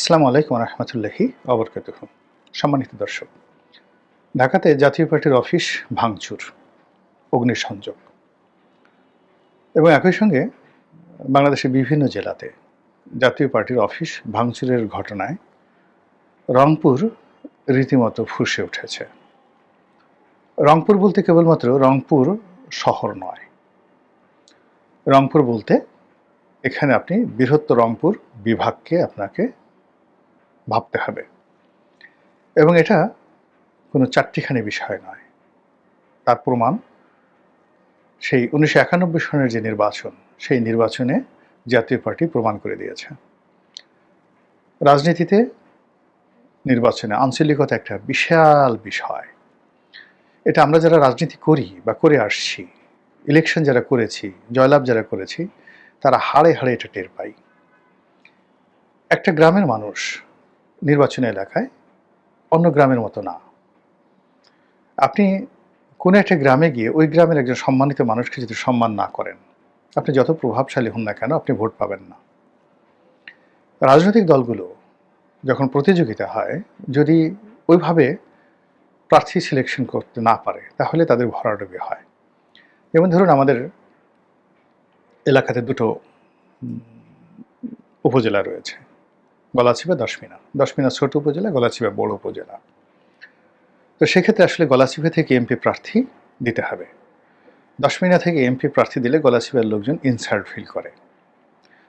আসসালামু আলাইকুম রহমতুল্লাহি অবরকাত সম্মানিত দর্শক, ঢাকাতে জাতীয় পার্টির অফিস ভাঙচুর, অগ্নিসংযোগ। এবং একই সঙ্গে বাংলাদেশের বিভিন্ন জেলাতে জাতীয় পার্টির অফিস ভাঙচুরের ঘটনায় রংপুর রীতিমতো ফুসে উঠেছে। রংপুর বলতে কেবলমাত্র রংপুর শহর নয়। রংপুর বলতে এখানে আপনি বৃহত্তর রংপুর বিভাগকে আপনাকে ভাবতে হবে। এবং এটা কোনো চারটিখানি বিষয় নয়। তার প্রমাণ সেই উনিশশো একানব্বই সনের যে নির্বাচন, সেই নির্বাচনে জাতীয় পার্টি প্রমাণ করে দিয়েছে। রাজনীতিতে নির্বাচনে আঞ্চলিকতা একটা বিশাল বিষয়। এটা আমরা যারা রাজনীতি করি বা করে আসছি, ইলেকশন যারা করেছি, জয়লাভ যারা করেছি, তারা হাড়ে হাড়ে এটা টের পাই। একটা গ্রামের মানুষ নির্বাচনী এলাকায় অন্য গ্রামের মতো না। আপনি কোনো একটা গ্রামে গিয়ে ওই গ্রামের একজন সম্মানিত মানুষকে যদি সম্মান না করেন, আপনি যত প্রভাবশালী হন না কেন আপনি ভোট পাবেন না। রাজনৈতিক দলগুলো যখন প্রতিযোগিতা হয়, যদি ওইভাবে প্রার্থী সিলেকশন করতে না পারে, তাহলে তাদের ভরাডুবি হয়। যেমন ধরুন আমাদের এলাকাতে দুটো উপজেলা রয়েছে। গলাচিপা দশমিনা। দশমিনা ছোট উপজেলা, গলাচিপা বড় উপজেলা। তো সেক্ষেত্রে আসলে গলাচিপা থেকে এমপি প্রার্থী দিতে হবে। দশমিনা থেকে এমপি প্রার্থী দিলে গলাচিপার লোকজন ইনসার্ট ফিল করে।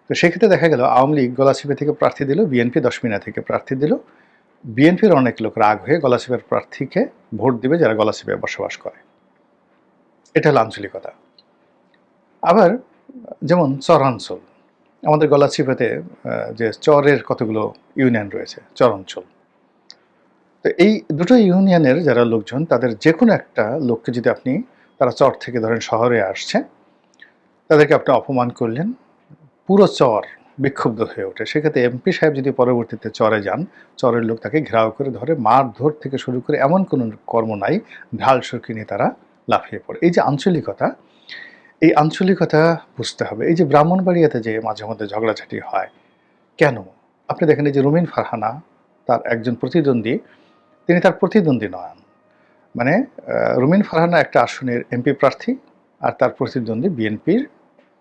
তো সেক্ষেত্রে দেখা গেল, আওয়ামী লীগ গলাচিপা থেকে প্রার্থী দিল, বিএনপি দশমিনা থেকে প্রার্থী দিল। বিএনপির অনেক লোক রাগ হয়ে গলাচিপার প্রার্থীকে ভোট দিবে যারা গলাচিপায় বসবাস করে। এটা হলো আঞ্চলিকতা। আবার যেমন চরাঞ্চল আমাদের গলাচিপাতে যে চরের কতগুলো ইউনিয়ন রয়েছে, চর অঞ্চল। তো এই দুটো ইউনিয়নের যারা লোকজন, তাদের যে কোনো একটা লোককে যদি আপনি, তারা চর থেকে ধরেন শহরে আসছে তাদেরকে আপনি অপমান করলেন, পুরো চর বিক্ষুব্ধ হয়ে ওঠে। সেক্ষেত্রে এমপি সাহেব যদি পরবর্তীতে চরে যান, চরের লোক তাকে ঘেরাও করে ধরে মার ধর থেকে শুরু করে এমন কোনো কর্ম নাই, ঢাল সরকি নিয়ে তারা লাফিয়ে পড়ে। এই যে আঞ্চলিকতা এই আঞ্চলিকতা বুঝতে হবে। এই যে ব্রাহ্মণবাড়িয়াতে যে মাঝে মধ্যে ঝগড়াঝাটি হয়, কেন? আপনি দেখেন এই যে রুমিন ফারহানা, তার একজন প্রতিদ্বন্দ্বী, তিনি তার প্রতিদ্বন্দ্বী নন। মানে রুমিন ফারহানা একটা আসনের এমপি প্রার্থী আর তার প্রতিদ্বন্দ্বী বিএনপির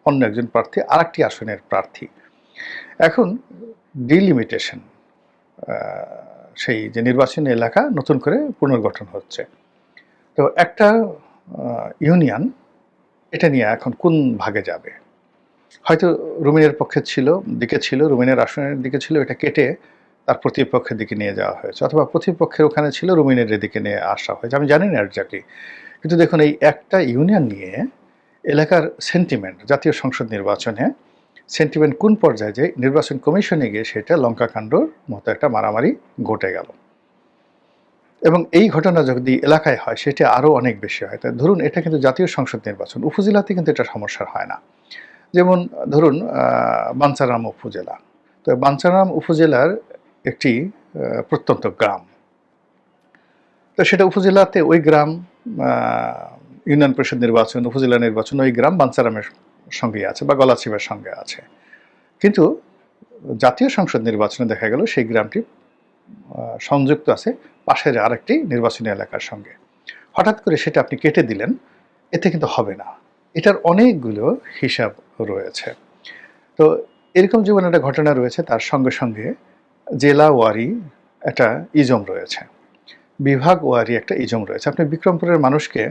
অন্য একজন প্রার্থী আর একটি আসনের প্রার্থী। এখন ডিলিমিটেশন সেই যে নির্বাচনী এলাকা নতুন করে পুনর্গঠন হচ্ছে। তো একটা ইউনিয়ন এটা নিয়ে এখন কোন ভাগে যাবে? হয়তো রুমিনের পক্ষে ছিল, দিকে ছিল, রুমিনের আসনের দিকে ছিল, এটা কেটে তার প্রতিপক্ষের দিকে নিয়ে যাওয়া হয়েছে, অথবা প্রতিপক্ষের ওখানে ছিল, রুমিনের দিকে নিয়ে আসা হয়েছে, আমি জানি না একজাক্টলি কিন্তু দেখুন, এই একটা ইউনিয়ন নিয়ে এলাকার সেন্টিমেন্ট জাতীয় সংসদ নির্বাচনে সেন্টিমেন্ট কোন পর্যায়ে যে নির্বাচন কমিশনে গিয়ে সেটা লঙ্কাকাণ্ডর মতো একটা মারামারি ঘটে গেল। এবং এই ঘটনা যদি এলাকায় হয়, সেটা আরও অনেক বেশি হয়। তাই ধরুন, এটা কিন্তু জাতীয় সংসদ নির্বাচন। উপজেলাতে কিন্তু এটা সমস্যার হয় না। যেমন, ধরুন বাঞ্চারাম উপজেলা। তো বাঞ্চারাম উপজেলার একটি প্রত্যন্ত গ্রাম। তো সেটা উপজেলাতে ওই গ্রাম ইউনিয়ন পরিষদ নির্বাচন, উপজেলা নির্বাচন, ওই গ্রাম বাঞ্চারামের সঙ্গে আছে বা গলাচিবের সঙ্গে আছে। কিন্তু জাতীয় সংসদ নির্বাচনে দেখা গেল, সেই গ্রামটি সংযুক্ত আছে, পাশের আরেকটি নির্বাচনী এলাকার সঙ্গে। হঠাৎ করে সেটা আপনি কেটে দিলেন, এতে কিন্তু হবে না। এটার অনেকগুলো হিসাব রয়েছে। তো এরকম জীবনে একটা ঘটনা রয়েছে, তার সঙ্গে সঙ্গে জেলা ওয়ারি একটা ইজম রয়েছে। বিভাগ ওয়ারি একটা ইজম রয়েছে। আপনি বিক্রমপুরের মানুষকে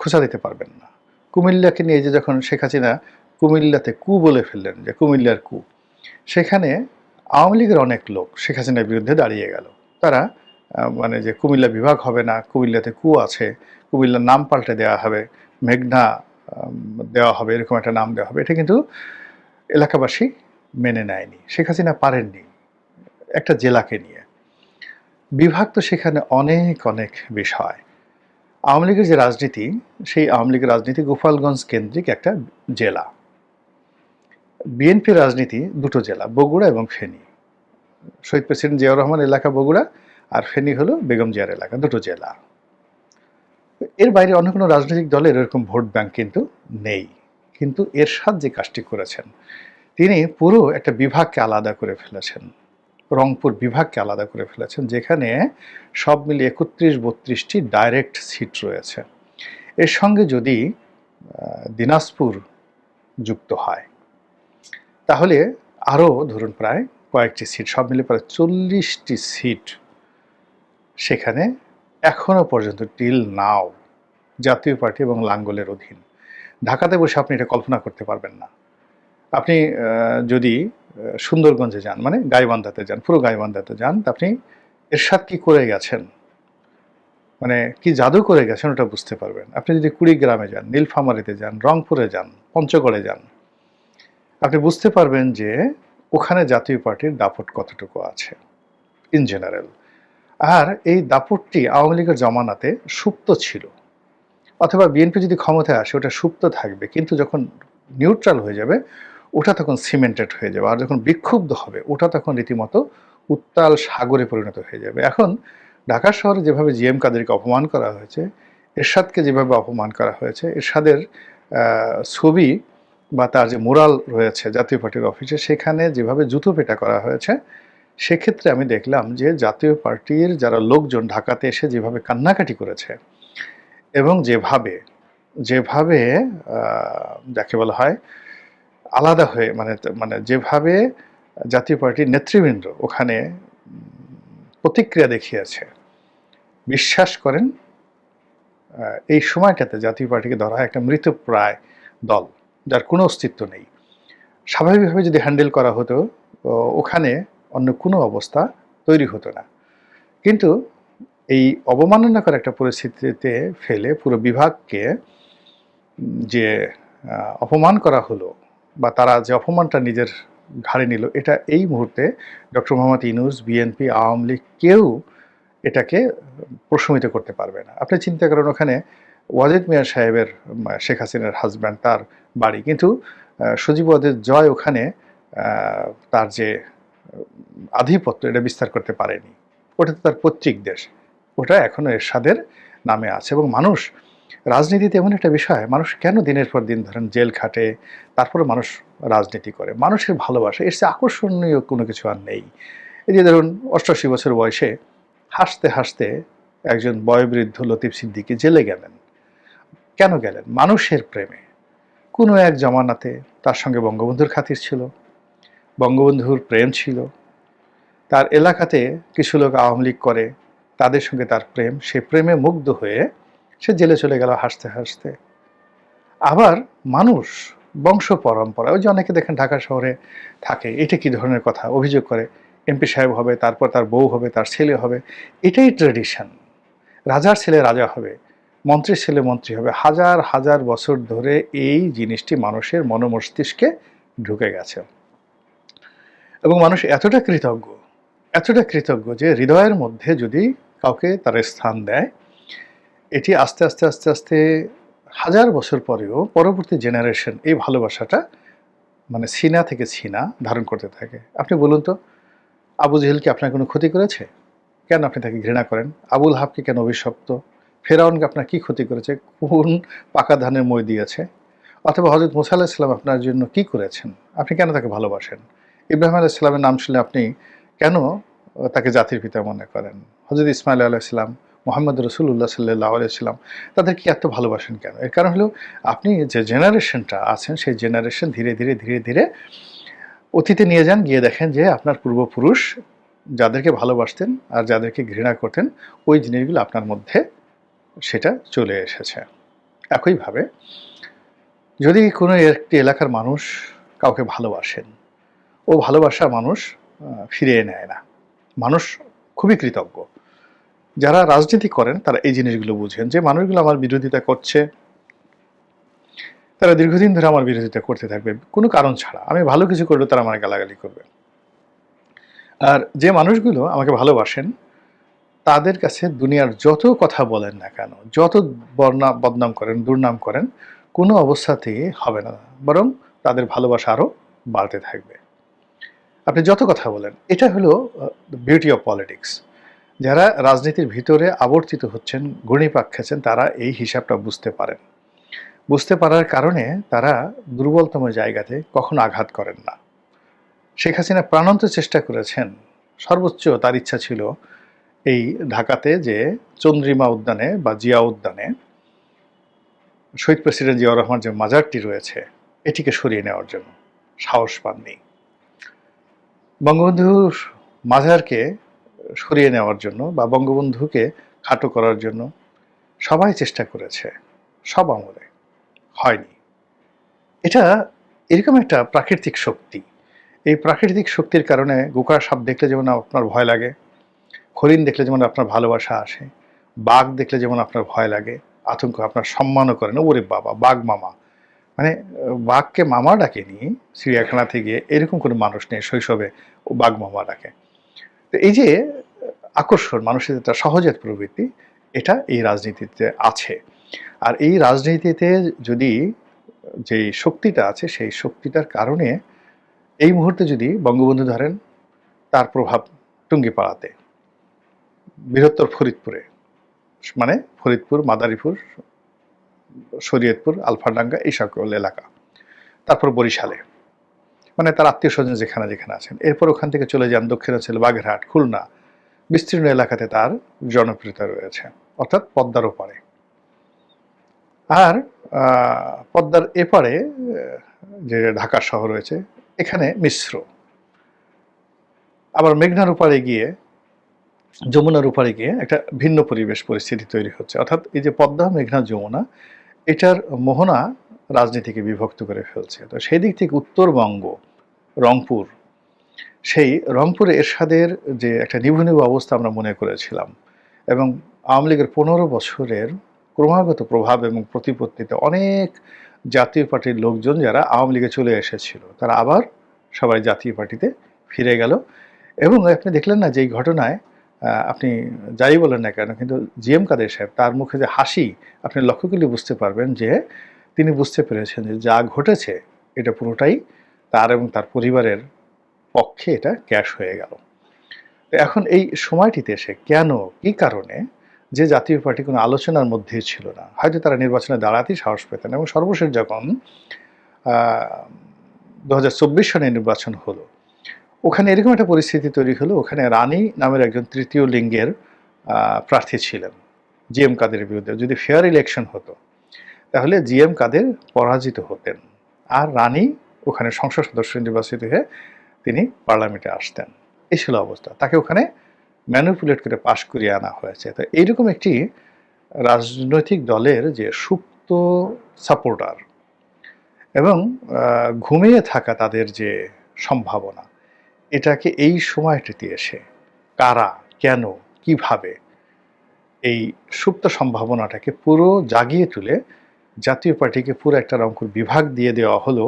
খোঁচা দিতে পারবেন না। কুমিল্লাকে নিয়ে যে যখন শেখ হাসিনা কুমিল্লাতে কু বলে ফেললেন, যে কুমিল্লার কু, সেখানে আওয়ামী লীগের অনেক লোক শেখ হাসিনার বিরুদ্ধে দাঁড়িয়ে গেল। তারা মানে যে কুমিল্লা বিভাগ হবে না, কুমিল্লাতে কু আছে, কুমিল্লার নাম পাল্টে দেওয়া হবে, মেঘনা দেওয়া হবে, এরকম একটা নাম দেওয়া হবে, এটা কিন্তু এলাকাবাসী মেনে নেয়নি। শেখ হাসিনা পারেননি একটা জেলাকে নিয়ে। বিভাগ তো সেখানে অনেক অনেক বিষয়। আওয়ামী লীগের যে রাজনীতি, সেই আওয়ামী লীগের রাজনীতি গোপালগঞ্জ কেন্দ্রিক একটা জেলা। বিএনপির রাজনীতি দুটো জেলা, বগুড়া এবং ফেনী। শহীদ প্রেসিডেন্ট জিয়াউর রহমান এলাকা বগুড়া আর ফেনী হলো বেগম জিয়ার এলাকা, দুটো জেলা। এর বাইরে অন্য কোনো রাজনৈতিক দলের এরকম ভোট ব্যাংক কিন্তু নেই। কিন্তু এরশাদ যে কাজটি করেছেন, তিনি পুরো একটা বিভাগকে আলাদা করে ফেলেছেন। রংপুর বিভাগকে আলাদা করে ফেলেছেন, যেখানে সব মিলিয়ে একত্রিশ, বত্রিশটি ডাইরেক্ট সিট রয়েছে। এর সঙ্গে যদি দিনাজপুর যুক্ত হয় তাহলে আরও ধরুন প্রায় কয়েকটি সিট সব মিলে প্রায় চল্লিশটি সিট সেখানে এখনও পর্যন্ত টিল নাও জাতীয় পার্টি এবং লাঙ্গলের অধীন। ঢাকাতে বসে আপনি এটা কল্পনা করতে পারবেন না। আপনি যদি সুন্দরগঞ্জে যান মানে গাইবান্ধাতে যান, পুরো গাইবান্ধাতে যান আপনি এরশাদ কি করে গেছেন? মানে কি জাদু করে গেছেন ওটা বুঝতে পারবেন। আপনি যদি কুড়িগ্রামে যান, নীলফামারিতে যান, রংপুরে যান, পঞ্চগড়ে যান আপনি বুঝতে পারবেন যে ওখানে জাতীয় পার্টির দাপট কতটুকু আছে ইন জেনারেল আর এই দাপটটি আওয়ামী লীগের জমানাতে সুপ্ত ছিল। অথবা বিএনপি যদি ক্ষমতায় আসে, ওটা সুপ্ত থাকবে, কিন্তু যখন নিউট্রাল হয়ে যাবে, ওটা তখন সিমেন্টেড হয়ে যাবে। আর যখন বিক্ষুব্ধ হবে, ওটা তখন রীতিমতো উত্তাল সাগরে পরিণত হয়ে যাবে। এখন ঢাকা শহরে যেভাবে জিএম কাদেরকে অপমান করা হয়েছে, এরশাদকে যেভাবে অপমান করা হয়েছে, এরশাদের ছবি বা তার যে মোরাল রয়েছে জাতীয় পার্টির অফিসে, সেখানে যেভাবে জুতো পেটা করা হয়েছে, সেক্ষেত্রে আমি দেখলাম যে জাতীয় পার্টির যারা লোকজন ঢাকাতে এসে যেভাবে কান্নাকাটি করেছে এবং যেভাবে যেভাবে যাকে বলা হয়, আলাদা হয়ে মানে মানে যেভাবে জাতীয় পার্টির নেতৃবৃন্দ ওখানে প্রতিক্রিয়া দেখিয়েছে, বিশ্বাস করেন এই সময়টাতে জাতীয় পার্টিকে ধরা হয় একটা মৃতপ্রায় দল। যার কোনো অস্তিত্ব নেই। স্বাভাবিকভাবে যদি হ্যান্ডেল করা হতো ওখানে অন্য কোনো অবস্থা তৈরি হতো না। কিন্তু এই অবমাননাকর একটা পরিস্থিতিতে ফেলে পুরো বিভাগকে যে অপমান করা হলো বা তারা যে অপমানটা নিজের ঘাড়ে নিল, এটা এই মুহূর্তে doctor Mohammad Yunus BNP, Awami League কেউ এটাকে প্রশমিত করতে পারবে না। আপনি চিন্তা করেন ওখানে ওয়াজেদ মিয়া সাহেবের শেখ হাসিনার হাজব্যান্ড তার বাড়ি। কিন্তু সজীব ওয়াজেদ জয় ওখানে তার যে আধিপত্য, এটা বিস্তার করতে পারেনি। ওটা তো তার পৈতৃক দেশ। ওটা এখনও এরশাদের নামে আছে। এবং মানুষ, রাজনীতিতে এমন একটা বিষয়, মানুষ কেন দিনের পর দিন ধরেন জেল খাটে তারপরে মানুষ রাজনীতি করে? মানুষের ভালোবাসা, এর চেয়ে আকর্ষণীয় কোনো কিছু আর নেই। এই যে ধরুন অষ্টাশি বছর বয়সে হাসতে হাসতে একজন বয়োবৃদ্ধ লতিফ সিদ্দিকি জেলে গেলেন। কেন গেলেন? মানুষের প্রেমে। কোনো এক জমানাতে তার সঙ্গে বঙ্গবন্ধুর খাতির ছিল। বঙ্গবন্ধুর প্রেম ছিল। তার এলাকাতে কিছু লোক আওয়ামী লীগ করে, তাদের সঙ্গে তার প্রেম, সে প্রেমে মুগ্ধ হয়ে সে জেলে চলে গেল হাসতে হাসতে। আবার মানুষ, বংশ পরম্পরা, ওই যে অনেকে দেখেন ঢাকা শহরে থাকে, এটা কি ধরনের কথা? অভিযোগ করে, এমপি সাহেব হবে, তারপর তার বউ হবে, তার ছেলে হবে, এটাই ট্রেডিশন রাজার ছেলে রাজা হবে মন্ত্রীর ছেলে মন্ত্রী হবে। হাজার হাজার বছর ধরে এই জিনিসটি মানুষের মনোমস্তিষ্কে ঢুকে গেছে। এবং মানুষ এতটা কৃতজ্ঞ এতটা কৃতজ্ঞ যে হৃদয়ের মধ্যে যদি কাউকে তার স্থান দেয়, এটি আস্তে আস্তে আস্তে আস্তে হাজার বছর পরেও পরবর্তী জেনারেশন এই ভালোবাসাটা মানে সিনা থেকে সিনা ধারণ করতে থাকে। আপনি বলুন তো, আবু জেহেল কি আপনার কোনো ক্ষতি করেছে? কেন আপনি তাকে ঘৃণা করেন? আবুল হাবকে কেন অভিশপ্ত? ফেরাউনকে আপনার কি ক্ষতি করেছে? কোন পাকা ধানের মই দিয়েছে? অথবা হজরত মুসা আলাহ ইসলাম আপনার জন্য কি করেছেন? আপনি কেন তাকে ভালোবাসেন? ইব্রাহিম আলাহ ইসলামের নাম শুনলে আপনি কেন তাকে জাতির পিতা মনে করেন? হজরত ইসমাইল আলাহ ইসলাম মোহাম্মদ রসুল্লাহ সাল্লাহ আলাইসাল্লাম তাদের কি এত ভালোবাসেন কেন? এর কারণ হলো আপনি যে জেনারেশনটা আছেন, সেই জেনারেশন ধীরে ধীরে ধীরে ধীরে অতীতে নিয়ে যান, গিয়ে দেখেন যে আপনার পূর্বপুরুষ যাদেরকে ভালোবাসতেন আর যাদেরকে ঘৃণা করতেন, ওই জিনিসগুলো আপনার মধ্যে সেটা চলে এসেছে। একইভাবে যদি কোনো একটি এলাকার মানুষ কাউকে ভালোবাসেন, ও ভালোবাসা মানুষ ফিরিয়ে নেয় না। মানুষ খুবই কৃতজ্ঞ। যারা রাজনীতি করেন, তারা এই জিনিসগুলো বুঝেন যে মানুষগুলো আমার বিরোধিতা করছে, তারা দীর্ঘদিন ধরে আমার বিরোধিতা করতে থাকবে। কোনো কারণ ছাড়া। আমি ভালো কিছু করলেও তারা আমার গালাগালি করবে। আর যে মানুষগুলো আমাকে ভালোবাসেন তাদের কাছে দুনিয়ার যত কথা বলেন না কেন, যত বর্ণা, বদনাম করেন, দুর্নাম করেন, কোনো অবস্থাতেই হবে না, বরং তাদের ভালোবাসা আরও বাড়তে থাকবে। আপনি যত কথা বলেন, এটা হলো বিউটি অফ পলিটিক্স যারা রাজনীতির ভিতরে আবর্তিত হচ্ছেন গণিপাক খেছেন, তারা এই হিসাবটা বুঝতে পারেন। বুঝতে পারার কারণে তারা দুর্বলতম জায়গাতে কখনো আঘাত করেন না। শেখ হাসিনা প্রাণান্ত চেষ্টা করেছেন। সর্বোচ্চ তার ইচ্ছা ছিল এই ঢাকাতে যে চন্দ্রিমা উদ্যানে বা জিয়া উদ্যানে শহীদ প্রেসিডেন্ট জিয়াউর রহমান যে মাজারটি রয়েছে, এটিকে সরিয়ে নেওয়ার জন্য সাহস পাননি। বঙ্গবন্ধুর মাজারকে সরিয়ে নেওয়ার জন্য বা বঙ্গবন্ধুকে খাটো করার জন্য সবাই চেষ্টা করেছে, সব আমলে হয়নি। এটা এরকম একটা প্রাকৃতিক শক্তি। এই প্রাকৃতিক শক্তির কারণে গোকার সাপ দেখলে যেমন আপনার ভয় লাগে হরিণ দেখলে যেমন আপনার ভালোবাসা আসে, বাঘ দেখলে যেমন আপনার ভয় লাগে, আতঙ্ক, আপনার সম্মানও করেন ওরে বাবা, বাঘ মামা। মানে বাঘকে মামা ডাকে নি চিড়িয়াখানা থেকে এরকম কোনো মানুষ নেই শৈশবে ও বাঘ মামা ডাকে। তো এই যে, আকর্ষণ, মানুষের একটা সহজাত প্রবৃত্তি, এটা এই রাজনীতিতে আছে। আর এই রাজনীতিতে যদি যে শক্তিটা আছে, সেই শক্তিটার কারণে এই মুহূর্তে যদি বঙ্গবন্ধু ধরেন, তার প্রভাব টুঙ্গিপাড়াতে বৃহত্তর ফরিদপুরে। মানে ফরিদপুর, মাদারীপুর, শরীয়তপুর আলফাডাঙ্গা এই সকল এলাকা। তারপর বরিশালে। মানে তার আত্মীয় স্বজন যেখানে যেখানে আছেন। এরপর ওখান থেকে চলে যান দক্ষিণাঞ্চল বাগেরহাট, খুলনা। বিস্তীর্ণ এলাকাতে তার জনপ্রিয়তা রয়েছে। অর্থাৎ পদ্মার ওপারে। আর পদ্মার এপারে যে ঢাকা শহর রয়েছে, এখানে মিশ্র। আবার মেঘনার ওপারে গিয়ে যমুনার ওপারে গিয়ে একটা ভিন্ন পরিবেশ পরিস্থিতি তৈরি হচ্ছে। অর্থাৎ এই যে পদ্মা, মেঘনা, যমুনা, এটার মোহনা রাজনীতিকে বিভক্ত করে ফেলছে। তো সেই দিক থেকে উত্তরবঙ্গ, রংপুর, সেই রংপুরে এরশাদের যে একটা নিভু নিভু অবস্থা আমরা মনে করেছিলাম এবং আওয়ামী লীগের পনেরো বছরের ক্রমাগত প্রভাব এবং প্রতিপত্তিতে অনেক জাতীয় পার্টির লোকজন যারা আওয়ামী লীগে চলে এসেছিল, তারা আবার সবাই জাতীয় পার্টিতে ফিরে গেল। এবং আপনি দেখলেন না যে এই ঘটনায় আপনি যাই বলেন না কেন, কিন্তু জি এম কাদের সাহেব, তার মুখে যে হাসি, আপনি লক্ষ্য করলে বুঝতে পারবেন যে তিনি বুঝতে পেরেছেন যে যা ঘটেছে, এটা পুরোটাই তার এবং তার পরিবারের পক্ষে এটা ক্যাশ হয়ে গেল। এখন এই সময়টিতে এসে কেন, কি কারণে যে জাতীয় পার্টি কোনো আলোচনার মধ্যেই ছিল না? হয়তো তারা নির্বাচনে দাঁড়াতেই সাহস পেতেন এবং সর্বশেষ যখন দু হাজার চব্বিশ সনে নির্বাচন হলো ওখানে এরকম একটা পরিস্থিতি তৈরি হলো, ওখানে রানী নামের একজন তৃতীয় লিঙ্গের প্রার্থী ছিলেন, জি এম কাদের বিরুদ্ধে। যদি ফেয়ার ইলেকশন হতো, তাহলে জি এম কাদের পরাজিত হতেন। আর রানী ওখানে সংসদ সদস্য নির্বাচিত হয়ে তিনি পার্লামেন্টে আসতেন। এই ছিল অবস্থা। তাকে ওখানে ম্যানুপুলেট করে পাশ করিয়ে আনা হয়েছে। তো এইরকম একটি রাজনৈতিক দলের যে সুপ্ত সাপোর্টার এবং ঘুমিয়ে থাকা তাদের যে সম্ভাবনা এটাকে এই সময়টিতে এসে কারা, কেন, কীভাবে এই সুপ্ত সম্ভাবনাটাকে পুরো জাগিয়ে তুলে জাতীয় পার্টিকে পুরো একটা রংপুর বিভাগ দিয়ে দেওয়া হলো,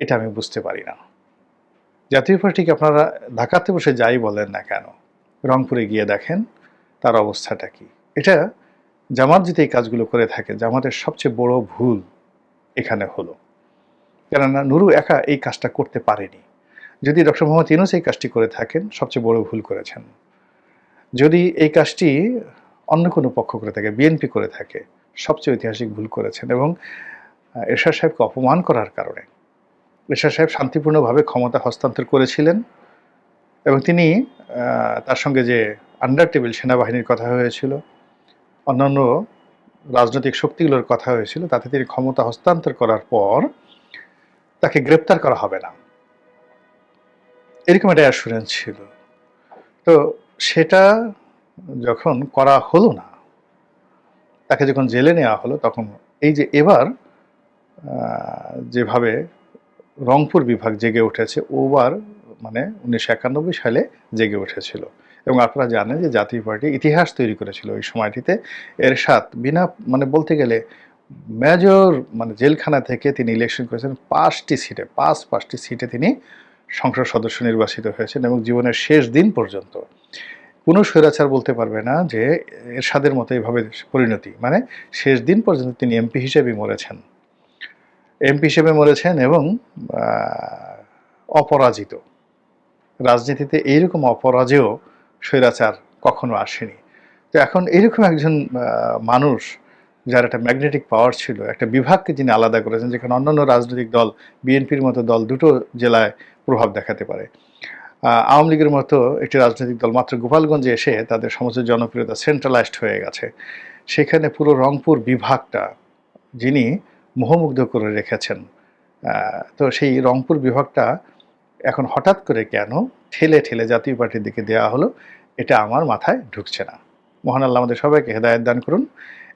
এটা আমি বুঝতে পারি না। জাতীয় পার্টিকে আপনারা ঢাকাতে বসে যাই বলেন না কেন, রংপুরে গিয়ে দেখেন তার অবস্থাটা কি। এটা জামাত যদি এই কাজগুলো করে থাকে, জামাতের সবচেয়ে বড় ভুল এখানে হলো। কেননা নুরু একা এই কাজটা করতে পারেনি। যদি ডক্টর মোহাম্মদ ইউনুস এই কাজটি করে থাকেন, সবচেয়ে বড় ভুল করেছেন। যদি এই কাজটি অন্য কোনো পক্ষ করে থাকে, বিএনপি করে থাকে, সবচেয়ে ঐতিহাসিক ভুল করেছেন এবং এরশাদ সাহেবকে অপমান করার কারণে। এরশাদ সাহেব শান্তিপূর্ণভাবে ক্ষমতা হস্তান্তর করেছিলেন এবং তিনি তার সঙ্গে যে আন্ডার টেবিল সেনাবাহিনীর কথা হয়েছিল, অন্যান্য রাজনৈতিক শক্তিগুলোর কথা হয়েছিল, তাতে তিনি ক্ষমতা হস্তান্তর করার পর তাকে গ্রেপ্তার করা হবে না। এরকম একটা অ্যাসুরেন্স ছিল। তো সেটা যখন করা হলো না, তাকে যখন জেলে নেওয়া হলো, তখন এই যে এবার যেভাবে রংপুর বিভাগ জেগে উঠেছে, ওবার মানে উনিশশো একানব্বই সালে জেগে উঠেছিল। এবং আপনারা জানেন যে জাতীয় পার্টি ইতিহাস তৈরি করেছিল ওই সময়টিতে। এর এরশাদ বিনা মানে বলতে গেলে মেজর মানে জেলখানা থেকে তিনি ইলেকশন করেছেন, পাঁচটি সিটে পাঁচ, পাঁচটি সিটে তিনি সংসদ সদস্য নির্বাচিত হয়েছেন এবং জীবনের শেষ দিন পর্যন্ত। কোনো স্বৈরাচার বলতে পারবে না যে এরশাদের মতো এইভাবে পরিণতি। মানে শেষ দিন পর্যন্ত তিনি এমপি হিসেবে মরেছেন। এমপি হিসেবে মরেছেন এবং অপরাজিত। রাজনীতিতে এইরকম অপরাজেয় স্বৈরাচার কখনো আসেনি। তো এখন এইরকম একজন মানুষ যার একটা ম্যাগনেটিক পাওয়ার ছিল, একটা বিভাগকে যিনি আলাদা করেছেন, যেখানে অন্যান্য রাজনৈতিক দল, বিএনপির মতো দল দুটো জেলায় প্রভাব দেখাতে পারে। আওয়ামী লীগের মতো একটি রাজনৈতিক দল মাত্র গোপালগঞ্জে এসে তাদের সমস্ত জনপ্রিয়তা সেন্ট্রালাইজড হয়ে গেছে। সেখানে পুরো রংপুর বিভাগটা যিনি মোহমুগ্ধ করে রেখেছেন তো সেই রংপুর বিভাগটা এখন হঠাৎ করে কেন ঠেলে ঠেলে জাতীয় পার্টির দিকে দেওয়া হলো, এটা আমার মাথায় ঢুকছে না। মহান আল্লাহ আমাদের সবাইকে হেদায়ত দান করুন।